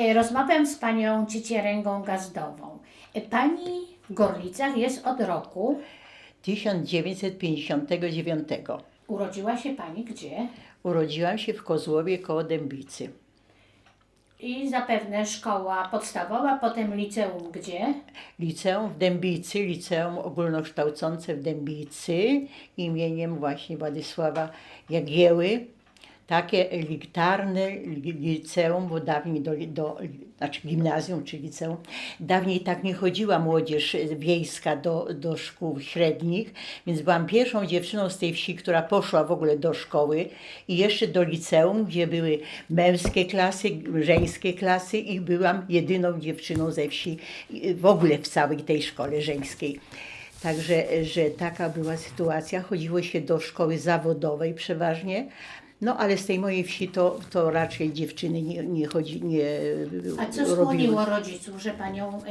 E, Rozmawiam z panią Cicieręgą Gazdową. E, Pani w Gorlicach jest od roku. 1959. Urodziła się pani gdzie? Urodziłam się w Kozłowie koło Dębicy. I zapewne szkoła podstawowa, potem liceum gdzie? Liceum w Dębicy, liceum ogólnokształcące w Dębicy imieniem właśnie Władysława Jagieły. Takie elitarne li- liceum, bo dawniej do, do, znaczy gimnazjum czy liceum, dawniej tak nie chodziła młodzież wiejska do, do szkół średnich, więc byłam pierwszą dziewczyną z tej wsi, która poszła w ogóle do szkoły i jeszcze do liceum, gdzie były męskie klasy, żeńskie klasy i byłam jedyną dziewczyną ze wsi w ogóle w całej tej szkole żeńskiej. Także, że taka była sytuacja. Chodziło się do szkoły zawodowej przeważnie. No ale z tej mojej wsi to, to raczej dziewczyny nie, nie chodzi, nie A co robiły. skłoniło rodziców, że panią. y,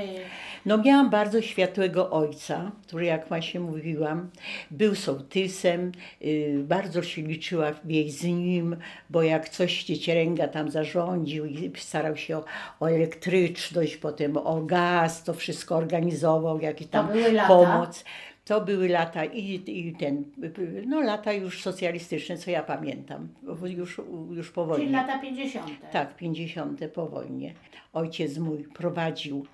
No miałam bardzo światłego ojca, który jak właśnie mówiłam, był sołtysem, y, bardzo się liczyła wieś z nim, bo jak coś Ciecieręga tam zarządził i starał się o, o elektryczność, potem o gaz, to wszystko organizował, jakiś tam były lata? pomoc. To były lata i, i ten, no lata już socjalistyczne, co ja pamiętam, już, już po wojnie. czyli lata 50. Tak, 50. po wojnie. Ojciec mój prowadził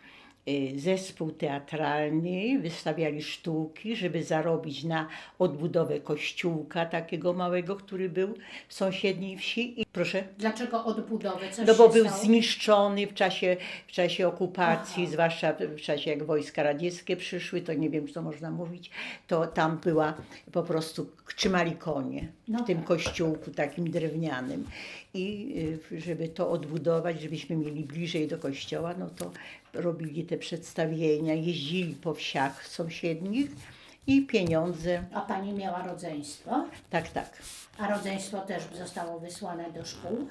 y, zespół teatralny, wystawiali sztuki, żeby zarobić na odbudowę kościółka takiego małego, który był w sąsiedniej wsi. Proszę, Dlaczego odbudowę? Coś no bo był stało? zniszczony w czasie, w czasie okupacji, Aha. zwłaszcza w, w czasie jak wojska radzieckie przyszły, to nie wiem, czy to można mówić, to tam była po prostu, trzymali konie No w tym tak. kościółku takim drewnianym. I y, żeby to odbudować, żebyśmy mieli bliżej do kościoła, no to robili te przedstawienia, jeździli po wsiach sąsiednich i pieniądze, A pani miała rodzeństwo? tak, tak. A rodzeństwo też zostało wysłane do szkół?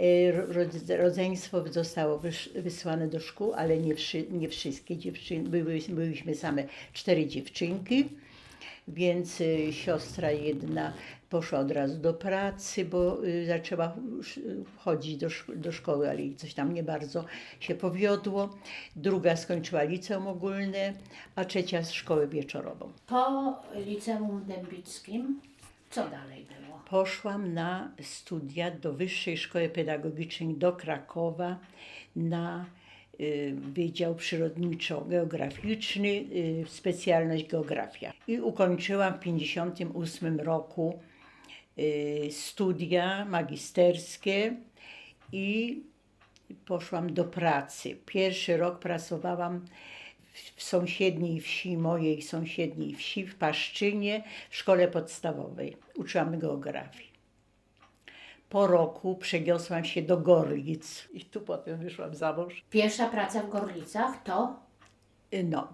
Y, ro- rodz- Rodzeństwo zostało wysz- wysłane do szkół, ale nie, wszy, nie wszystkie dziewczyny. Były, byliśmy same cztery dziewczynki, więc y, siostra jedna poszła od razu do pracy, bo y, zaczęła chodzić do, do szkoły, ale coś tam nie bardzo się powiodło. Druga skończyła liceum ogólne, a trzecia szkołę wieczorową. Po liceum dębickim co dalej było? Poszłam na studia do Wyższej Szkoły Pedagogicznej do Krakowa na Wydział Przyrodniczo-Geograficzny, y, specjalność geografia. I ukończyłam w 1958 roku y, studia magisterskie i poszłam do pracy. Pierwszy rok pracowałam w sąsiedniej wsi, mojej sąsiedniej wsi, w Paszczynie, w szkole podstawowej. Uczyłam geografii. Po roku przeniosłam się do Gorlic i tu potem wyszłam za mąż. Pierwsza praca w Gorlicach to No,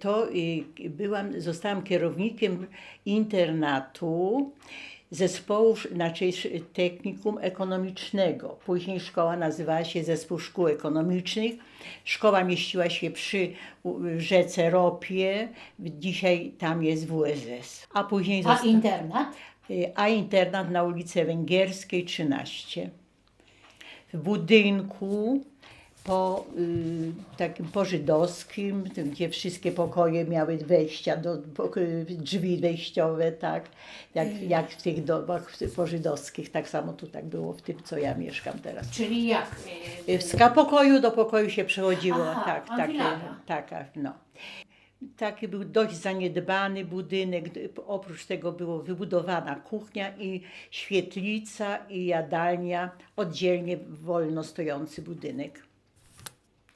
to y, byłam, zostałam kierownikiem internatu zespołu, znaczy technikum ekonomicznego. Później szkoła nazywała się Zespół Szkół Ekonomicznych. Szkoła mieściła się przy rzece Ropie, dzisiaj tam jest WSS. A później a internat? a internat na ulicy Węgierskiej 13. W budynku po y, takim pożydowskim, gdzie wszystkie pokoje miały wejścia, do, pok- drzwi wejściowe, tak, jak, jak w tych domach pożydowskich, tak samo tu tak było w tym, co ja mieszkam teraz. Czyli jak? y, Y, Z pokoju do pokoju się przechodziło, Aha, tak, takie, taka, no. Taki był dość zaniedbany budynek. Oprócz tego było wybudowana kuchnia i świetlica i jadalnia, oddzielnie wolno stojący budynek.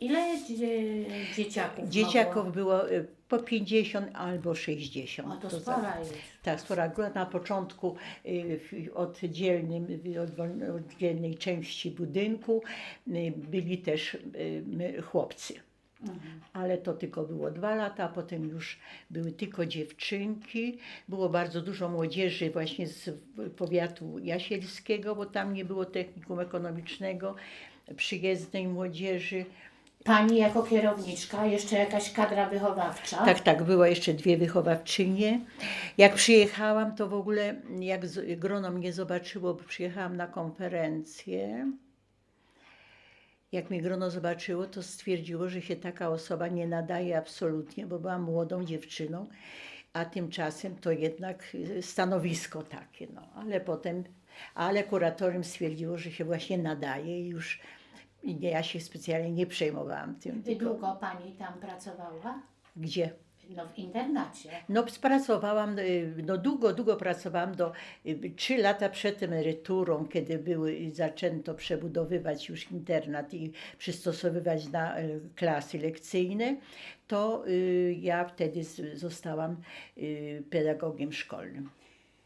Ile dzie- dzieciaków? Dzieciaków było y, po 50 albo 60. O, to za- spora jest. tak, spora grupa. Na początku y, w oddzielnym, odwol- oddzielnej części budynku y, byli też y, my- chłopcy. Ale to tylko było dwa lata, a potem już były tylko dziewczynki. Było bardzo dużo młodzieży właśnie z powiatu jasielskiego, bo tam nie było technikum ekonomicznego, przyjezdnej młodzieży. Pani jako kierowniczka, jeszcze jakaś kadra wychowawcza? Tak, tak, była jeszcze dwie wychowawczynie. Jak przyjechałam, to w ogóle jak z- grono mnie zobaczyło, bo przyjechałam na konferencję Jak mi grono zobaczyło, to stwierdziło, że się taka osoba nie nadaje absolutnie, bo była młodą dziewczyną, a tymczasem to jednak y, stanowisko takie. No. Ale potem, ale kuratorium stwierdziło, że się właśnie nadaje i już nie, ja się specjalnie nie przejmowałam tym. I Tylko, długo pani tam pracowała? gdzie? No w internacie. No pracowałam, y, no długo, długo pracowałam, do y, trzy lata przed emeryturą, kiedy były, zaczęto przebudowywać już internat i przystosowywać na y, klasy lekcyjne, to y, ja wtedy z- zostałam y, pedagogiem szkolnym.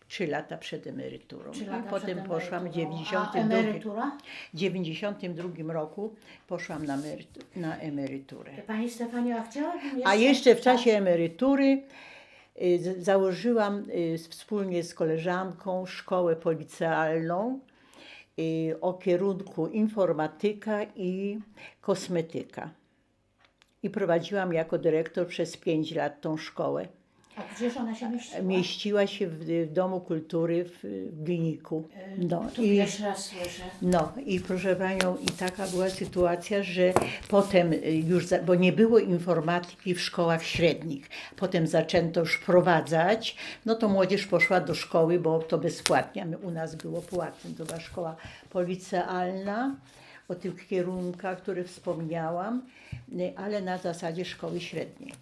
Trzy lata przed emeryturą. Trzy lata potem przed poszłam w emeryturą. 92, A emerytura? 92 roku poszłam na, emerytu, na emeryturę. Pani Stefania, a chciałabym. A jeszcze w czasie emerytury y, z- założyłam y, z- wspólnie z koleżanką szkołę policealną y, o kierunku informatyka i kosmetyka. I prowadziłam jako dyrektor przez 5 lat tą szkołę. A gdzież ona się mieściła? Mieściła się w, w Domu Kultury w, w Gliniku. No, Tu i, pierwszy raz słyszę. no i proszę Panią, i taka była sytuacja, że potem y, już, za, bo nie było informatyki w szkołach średnich, potem zaczęto już wprowadzać, no to młodzież poszła do szkoły, bo to bezpłatnie, a my, u nas było płatne, to była szkoła policealna, o tych kierunkach, które wspomniałam, y, ale na zasadzie szkoły średniej.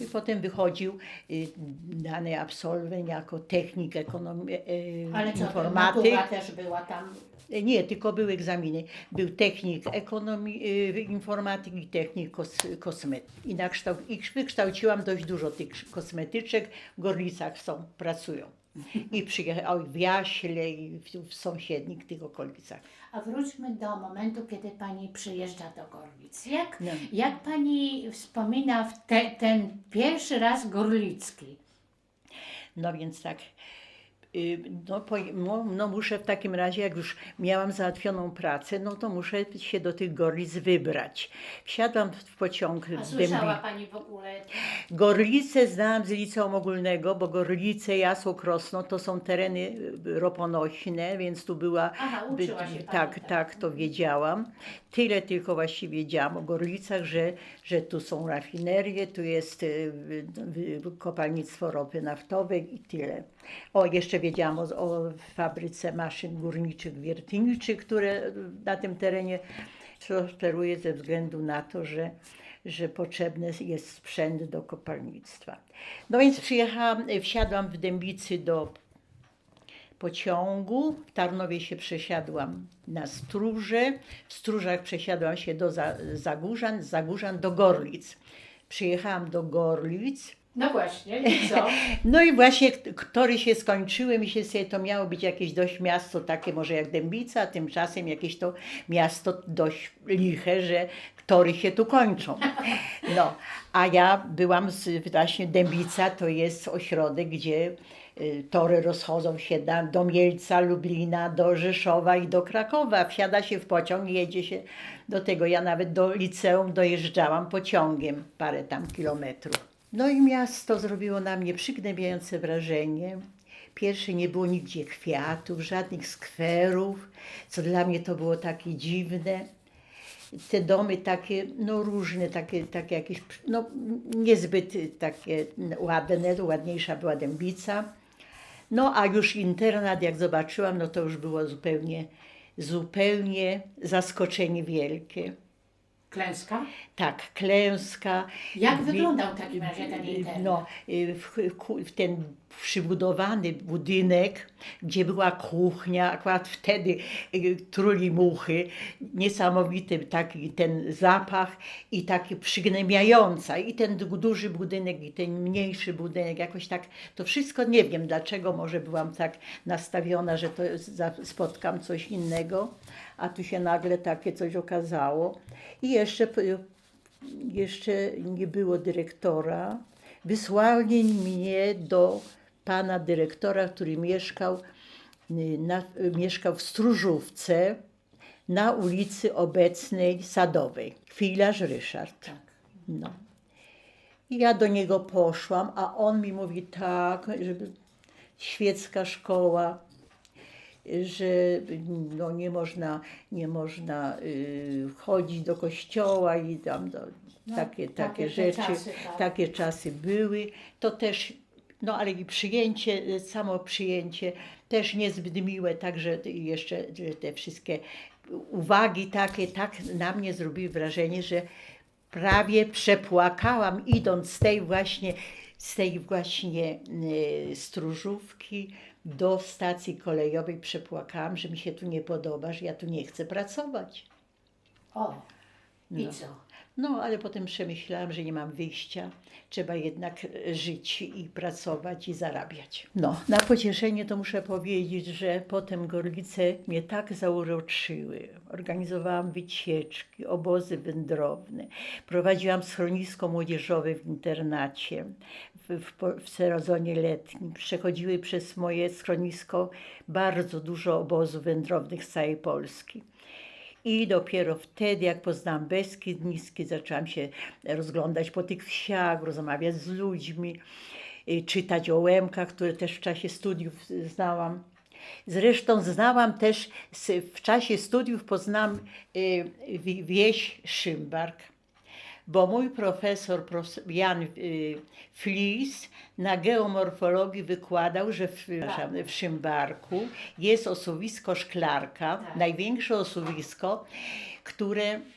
I potem wychodził y, dany absolwent jako technik ekonomii, y, Ale co, informatyk. matura też była tam. Nie, tylko były egzaminy. Był technik ekonomii, y, informatyki i technik kos, kosmetyki. I, na kształt, I wykształciłam dość dużo tych kosmetyczek. W Gorlicach są, pracują. I przyjechały w Jaśle i w, w sąsiednich tych okolicach. A wróćmy do momentu, kiedy pani przyjeżdża do Gorlic. Jak, No. jak pani wspomina te, ten pierwszy raz gorlicki? No więc tak. Y, No, po, no, no muszę w takim razie, jak już miałam załatwioną pracę, no to muszę się do tych Gorlic wybrać. Wsiadłam w pociąg A słyszała pani w ogóle? Gorlice znałam z liceum ogólnego, bo Gorlice, Jasło, Krosno to są tereny y, roponośne, więc tu była... Aha, uczyła się pani, tak, tak. tak, to wiedziałam. Tyle tylko właściwie wiedziałam o Gorlicach, że, że tu są rafinerie, tu jest y, kopalnictwo ropy naftowej i tyle. O, jeszcze wiedziałam o, o fabryce maszyn górniczych, wiertniczych, które na tym terenie prosperuje ze względu na to, że, że potrzebny jest sprzęt do kopalnictwa. No więc przyjechałam, wsiadłam w Dębicy do pociągu. W Tarnowie się przesiadłam na Stróże. W Stróżach przesiadłam się do Za- Zagórzan, z Zagórzan do Gorlic. Przyjechałam do Gorlic. No właśnie, i co? No i właśnie tory się skończyły, mi się sobie to miało być jakieś dość miasto takie może jak Dębica, a tymczasem jakieś to miasto dość liche, że tory się tu kończą. No, a ja byłam z właśnie Dębica, to jest ośrodek, gdzie y, tory rozchodzą się do Mielca, Lublina, do Rzeszowa i do Krakowa. Wsiada się w pociąg i jedzie się do tego. Ja nawet do liceum dojeżdżałam pociągiem parę tam kilometrów. No i miasto zrobiło na mnie przygnębiające wrażenie. Pierwsze nie było nigdzie kwiatów, żadnych skwerów, co dla mnie to było takie dziwne. Te domy takie, no różne, takie, takie jakieś, no niezbyt takie ładne, ładniejsza była Dębica. No a już internat, jak zobaczyłam, no to już było zupełnie, zupełnie zaskoczenie wielkie. Klęska? Tak, klęska. Jak wyglądał w takim razie ten? No, w, w ten przybudowany budynek, gdzie była kuchnia, akurat wtedy y, truli muchy, niesamowity taki ten zapach i taki przygnębiająca. I ten du- duży budynek, i ten mniejszy budynek, jakoś tak, to wszystko nie wiem dlaczego, może byłam tak nastawiona, że to spotkam coś innego, a tu się nagle takie coś okazało. I jeszcze jeszcze nie było dyrektora, wysłali mnie do pana dyrektora, który mieszkał, y, na, y, mieszkał w Stróżówce na ulicy obecnej Sadowej. Chwilarz Ryszard. Tak. No. I ja do niego poszłam, a on mi mówi tak, żeby świecka szkoła, że no, nie można, nie można y, chodzić do kościoła i tam do, No, takie, takie takie rzeczy, czasy, tak. takie czasy były. To też, no ale i przyjęcie, y, samo przyjęcie też niezbyt miłe, także jeszcze że te wszystkie uwagi takie tak na mnie zrobiły wrażenie, że prawie przepłakałam idąc z tej właśnie, z tej właśnie y, stróżówki do stacji kolejowej, przepłakałam, że mi się tu nie podoba, że ja tu nie chcę pracować. O, i No. co? No, ale potem przemyślałam, że nie mam wyjścia. Trzeba jednak e, żyć i pracować i zarabiać. No, na pocieszenie to muszę powiedzieć, że potem Gorlice mnie tak zauroczyły. Organizowałam wycieczki, obozy wędrowne. Prowadziłam schronisko młodzieżowe w internacie w, w, w sezonie letnim. Przechodziły przez moje schronisko bardzo dużo obozów wędrownych z całej Polski. I dopiero wtedy, jak poznałam Beskid Niski, zaczęłam się rozglądać po tych wsiach, rozmawiać z ludźmi, y, czytać o łemkach, które też w czasie studiów znałam. Zresztą znałam też, w czasie studiów poznałam y, wi- wieś Szymbark, bo mój profesor, Jan y, Flis na geomorfologii wykładał, że w, w Szymbarku jest osuwisko Szklarka, Tak. największe osuwisko,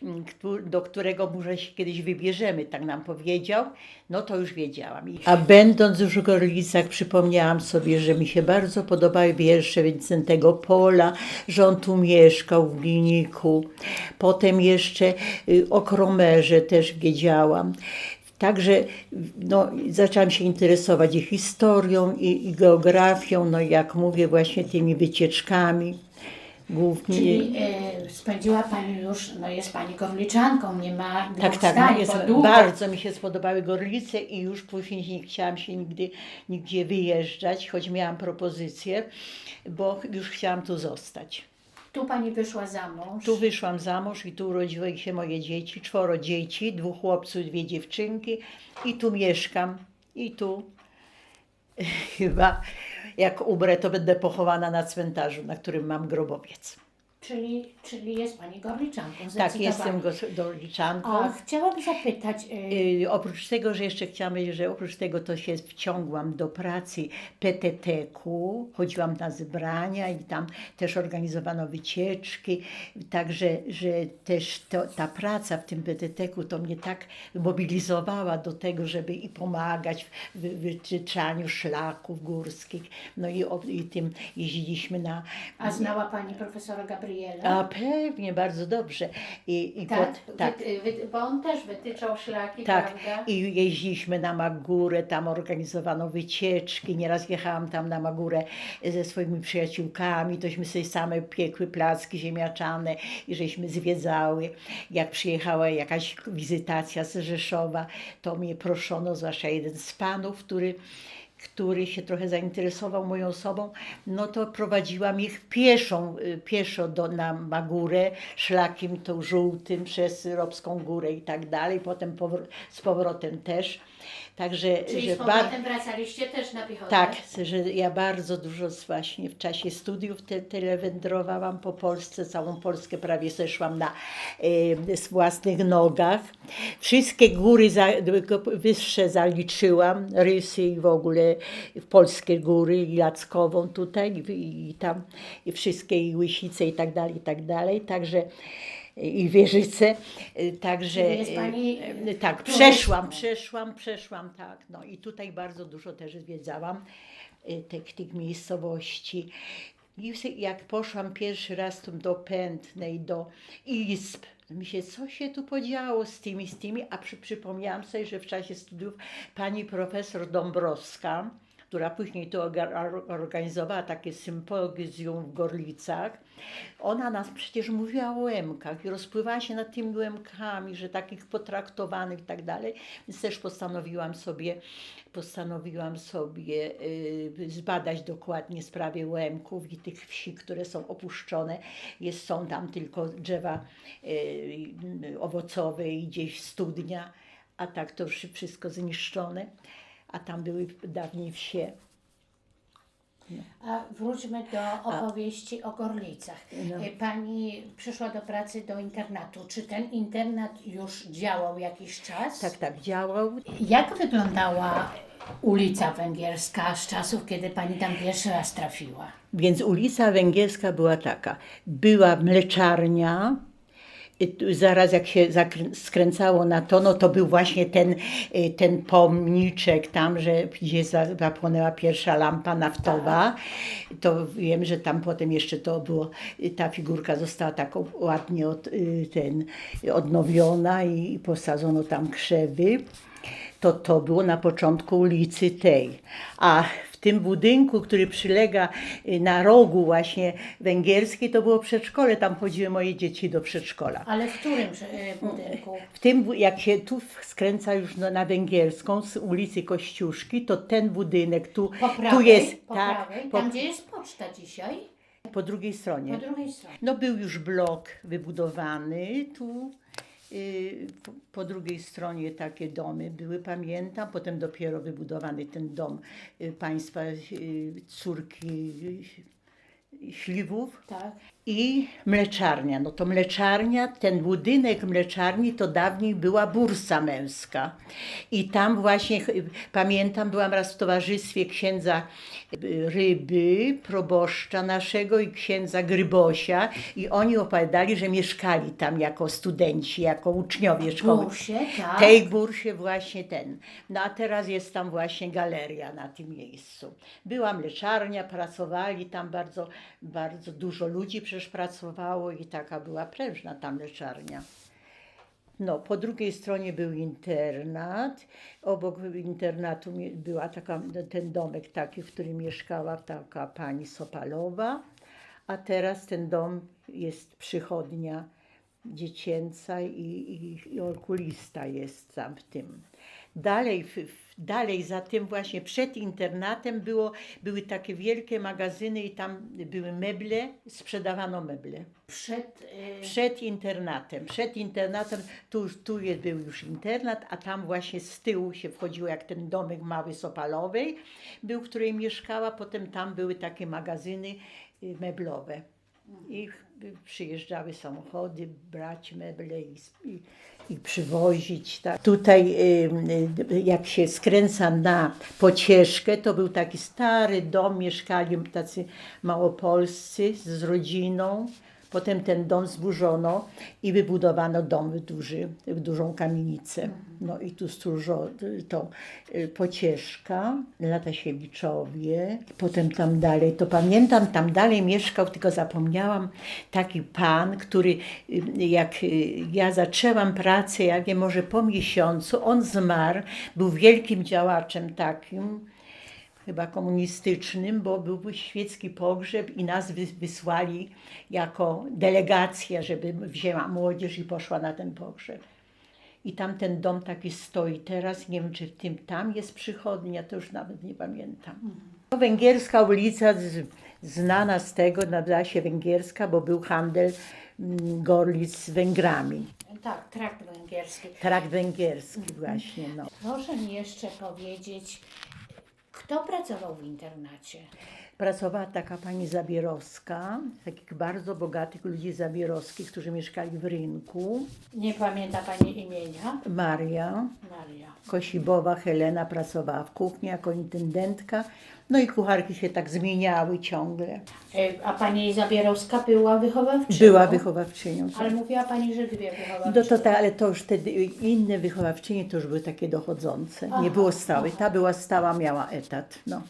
mm, do którego może się kiedyś wybierzemy, tak nam powiedział, no to już wiedziałam. A będąc już w Gorlicach przypomniałam sobie, że mi się bardzo podobały wiersze Wincentego Pola, że on tu mieszkał w Gliniku. Potem jeszcze y, o Kromerze też wiedziałam. Także no, zaczęłam się interesować i historią, i, i geografią, no jak mówię, właśnie tymi wycieczkami. Głównie. Czyli e, spędziła Pani już, no jest Pani Gorliczanką, nie ma dwóch Tak, tak, zdań, długo bardzo mi się spodobały Gorlice i już później nie chciałam się nigdy nigdzie wyjeżdżać, choć miałam propozycję, bo już chciałam tu zostać. Tu Pani wyszła za mąż. Tu wyszłam za mąż i tu urodziły się moje dzieci, czworo dzieci, dwóch chłopców, dwie dziewczynki i tu mieszkam i tu chyba jak umrę, to będę pochowana na cmentarzu, na którym mam grobowiec. Czyli, czyli jest Pani Gorliczanką, Tak, jestem gorliczanką. A chciałabym zapytać, e, Y, oprócz tego, że jeszcze chciałam powiedzieć, że oprócz tego to się wciągłam do pracy PTT-ku, chodziłam na zebrania i tam też organizowano wycieczki, także że też to, ta praca w tym PTT-ku to mnie tak mobilizowała do tego, żeby i pomagać w wy- wytyczaniu szlaków górskich, no i, o, i tym jeździliśmy na... a znała Pani profesora Gabriela? A pewnie, bardzo dobrze. I, i tak, pod- tak. Wy, wy, bo on też wytyczał szlaki, Tak, prawda? i jeździliśmy na Magurę, tam organizowano wycieczki, nieraz jechałam tam na Magurę ze swoimi przyjaciółkami, tośmy sobie same piekły placki ziemniaczane i żeśmy zwiedzały. Jak przyjechała jakaś wizytacja z Rzeszowa, to mnie proszono, zwłaszcza jeden z panów, który który się trochę zainteresował moją osobą, no to prowadziłam ich pieszą, y, pieszo do, na Magurę, szlakiem tą żółtym przez Robską Górę i tak dalej, potem powr- z powrotem też. Także, Czyli że z powrotem wracaliście też na piechotę? tak, że ja bardzo dużo właśnie w czasie studiów te, tyle wędrowałam po Polsce, całą Polskę prawie zeszłam na e, z własnych nogach. Wszystkie góry za, wyższe zaliczyłam, Rysy i w ogóle polskie góry, i Jackową tutaj i, i tam i wszystkie i Łysice i tak dalej, i tak dalej. Także i Wieżyce, e, także jest pani, e, e, tak, przeszłam, przeszłam, przeszłam, tak. No i tutaj bardzo dużo też zwiedzałam y, tych, tych miejscowości. I jak poszłam pierwszy raz tu do Pętnej, do Izb, to mi się, co się tu podziało z tymi, z tymi, a przy, przypomniałam sobie, że w czasie studiów pani profesor Dąbrowska, która później orga- organizowała takie sympozjum w Gorlicach, ona nas przecież mówiła o łemkach i rozpływała się nad tymi łemkami, że takich potraktowanych i tak dalej. Więc też postanowiłam sobie, postanowiłam sobie y, zbadać dokładnie sprawę łemków i tych wsi, które są opuszczone. Jest, są tam tylko drzewa y, owocowe i gdzieś studnia, a tak to wszystko zniszczone. A tam były dawniej wsie. A wróćmy do opowieści o Gorlicach. No. E, Pani przyszła do pracy do internatu. Czy ten internat już działał jakiś czas? Tak, tak, działał. Jak wyglądała ulica Węgierska z czasów, kiedy Pani tam pierwszy raz trafiła? Więc ulica Węgierska była taka. Była mleczarnia. Zaraz jak się skręcało na to, no to był właśnie ten, y, ten pomniczek tam, że gdzie za- zapłonęła pierwsza lampa naftowa. To wiem, że tam potem jeszcze to było, y, ta figurka została tak ładnie od, y, ten, odnowiona i posadzono tam krzewy to to było na początku ulicy tej. A tym budynku, który przylega y, na rogu właśnie węgierskiej, to było przedszkole. Tam chodziły moje dzieci do przedszkola. Ale w którym e, budynku? W tym, jak się tu skręca już na, na węgierską z ulicy Kościuszki, to ten budynek tu, Po prawej, tu jest, po tak, prawej, po, tam gdzie jest poczta dzisiaj, po drugiej stronie. po drugiej stronie. No był już blok wybudowany tu. Y, Po, drugiej stronie takie domy były, pamiętam. Potem dopiero wybudowany ten dom y, państwa y, córki Śliwów Tak. I mleczarnia. No to mleczarnia, ten budynek mleczarni to dawniej była bursa męska. I tam właśnie, pamiętam, byłam raz w towarzystwie księdza y, Ryby, proboszcza naszego i księdza Grybosia i oni opowiadali, że mieszkali tam jako studenci, jako uczniowie szkoły. Bursie, tak. Tej bursie właśnie ten. No a teraz jest tam właśnie galeria na tym miejscu. Była mleczarnia, pracowali tam bardzo, bardzo dużo ludzi przecież pracowało i taka była prężna ta mleczarnia. No, po drugiej stronie był internat. Obok internatu była taka, ten domek taki, w którym mieszkała taka pani Sopalowa. A teraz ten dom jest przychodnia dziecięca i, i, i okulista jest tam w tym. Dalej, w, dalej za tym właśnie przed internatem było, były takie wielkie magazyny i tam były meble, sprzedawano meble. Przed, e, Przed internatem, przed internatem, tu, tu jest, był już internat, a tam właśnie z tyłu się wchodziło jak ten domek mały Sopalowej był, w której mieszkała, potem tam były takie magazyny y, meblowe. I przyjeżdżały samochody, brać meble i, i, i przywozić. Tak. Tutaj y, jak się skręca na pocieszkę, to był taki stary dom, mieszkali tacy małopolscy z rodziną. Potem ten dom zburzono i wybudowano dom duży, dużą kamienicę. No i tu stróżo, to y, Pocieszka, Latasiewiczowie. Potem tam dalej, to pamiętam, tam dalej mieszkał, tylko zapomniałam, taki pan, który y, jak y, ja zaczęłam pracę, ja wiem, może po miesiącu, on zmarł, był wielkim działaczem takim, chyba komunistycznym, bo był świecki pogrzeb i nas wy- wysłali jako delegacja, żeby wzięła młodzież i poszła na ten pogrzeb. I tam ten dom taki stoi teraz, nie wiem czy w tym tam jest przychodnia, to już nawet nie pamiętam. Węgierska ulica, znana z tego, nazywa się Węgierska, bo był handel mm, Gorlic z Węgrami. tak, trakt węgierski. Trakt węgierski właśnie, no. Proszę mi jeszcze powiedzieć, kto pracował w internacie? Pracowała taka pani Zabierowska, takich bardzo bogatych ludzi zabierowskich, którzy mieszkali w rynku. Nie pamięta Pani imienia? Maria Maria. Kosibowa, Helena pracowała w kuchni jako intendentka. No i kucharki się tak zmieniały ciągle. E, A Pani Zabierowska była wychowawczynią? Była wychowawczynią. Ale mówiła Pani, że dwie wychowawczynie. No to ta, ale to już wtedy inne wychowawczynie to już były takie dochodzące. Nie było stałej. Ta była stała, miała etat. No.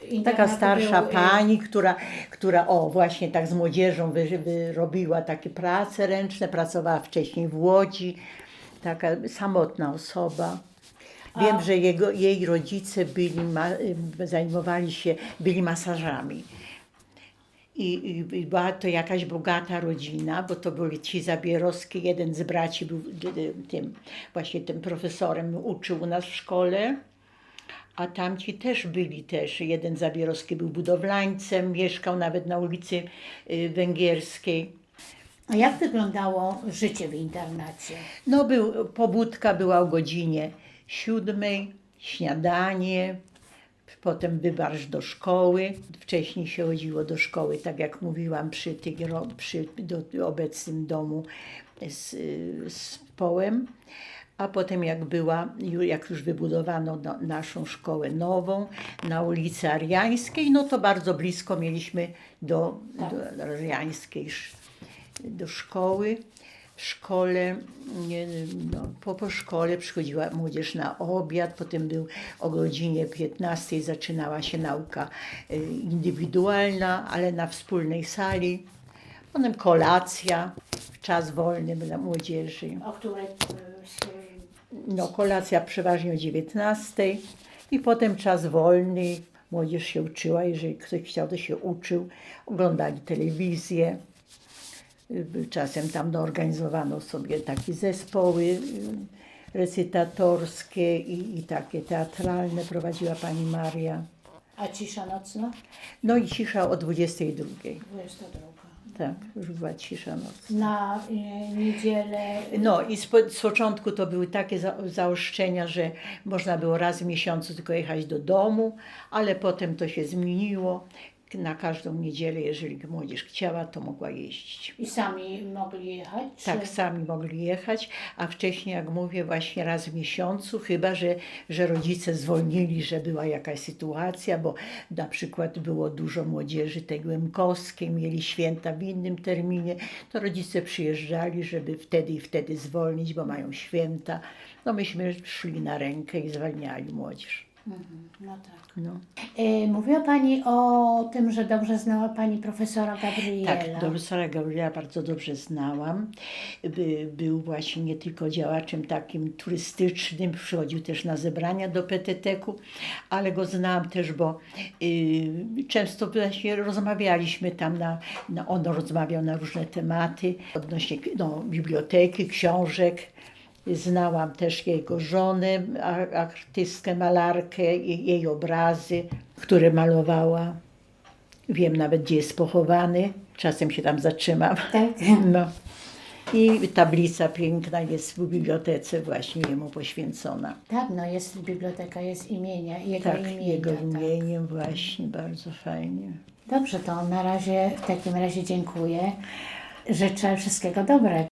Taka Internaty starsza był, pani, która, która o właśnie tak z młodzieżą wy, wy, robiła takie prace ręczne, pracowała wcześniej w Łodzi, taka samotna osoba. Wiem, A- że jego, jej rodzice byli, ma, y, zajmowali się, byli masażami. I, i, I była to jakaś bogata rodzina, bo to byli ci Zabierowscy. Jeden z braci był y, y, tym, właśnie tym profesorem, uczył nas w szkole. A tamci też byli też. Jeden Zabierowski był budowlańcem, mieszkał nawet na ulicy y, Węgierskiej. A jak wyglądało życie w internacie? No był, pobudka była o godzinie siódmej, śniadanie, Potem wybarsz do szkoły. Wcześniej się chodziło do szkoły, tak jak mówiłam, przy, tych, przy do, obecnym domu z, z Połem. A potem jak była, jak już wybudowano no, naszą szkołę nową na ulicy Ariańskiej, no to bardzo blisko mieliśmy do, do Ariańskiej do szkoły. W szkole, no, po, po szkole przychodziła młodzież na obiad, potem był o godzinie 15 zaczynała się nauka y, indywidualna, ale na wspólnej sali. Potem kolacja, czas wolny dla młodzieży. O której y, No, kolacja przeważnie o 19 i potem czas wolny. Młodzież się uczyła, jeżeli ktoś chciał, to się uczył. Oglądali telewizję. Czasem tam no, organizowano sobie takie zespoły y, recytatorskie i, i takie teatralne prowadziła pani Maria. a cisza nocna? No i cisza o 22. 22. Tak, już była cisza nocna. Na y, niedzielę No i z, po- z początku to były takie za, zaoszczenia, że można było raz w miesiącu tylko jechać do domu, ale potem to się zmieniło. Na każdą niedzielę, jeżeli młodzież chciała, to mogła jeździć. i sami mogli jechać? Czy... Tak, sami mogli jechać, a wcześniej, jak mówię, właśnie raz w miesiącu, chyba że, że rodzice zwolnili, że była jakaś sytuacja, bo na przykład było dużo młodzieży tej Głębkowskiej, mieli święta w innym terminie, to rodzice przyjeżdżali, żeby wtedy i wtedy zwolnić, bo mają święta. No myśmy szli na rękę i zwalniali młodzież. Mhm, no tak. No. Y, mówiła Pani o tym, że dobrze znała Pani profesora Gabriela. Tak, profesora Gabriela bardzo dobrze znałam. By, był właśnie nie tylko działaczem takim turystycznym, przychodził też na zebrania do PTT-ku, ale go znałam też, bo y, często właśnie rozmawialiśmy tam, na, na, on rozmawiał na różne tematy odnośnie no, biblioteki, książek. Znałam też jego żonę, artystkę, malarkę, jej obrazy, które malowała. Wiem nawet, gdzie jest pochowany. Czasem się tam zatrzymam. Tak? No. I tablica piękna jest w bibliotece właśnie jemu poświęcona. Tak, no jest biblioteka, jest imienia, jego Tak, imienia. jego tak. imieniem właśnie, bardzo fajnie. Dobrze, to na razie w takim razie dziękuję. Życzę wszystkiego dobrego.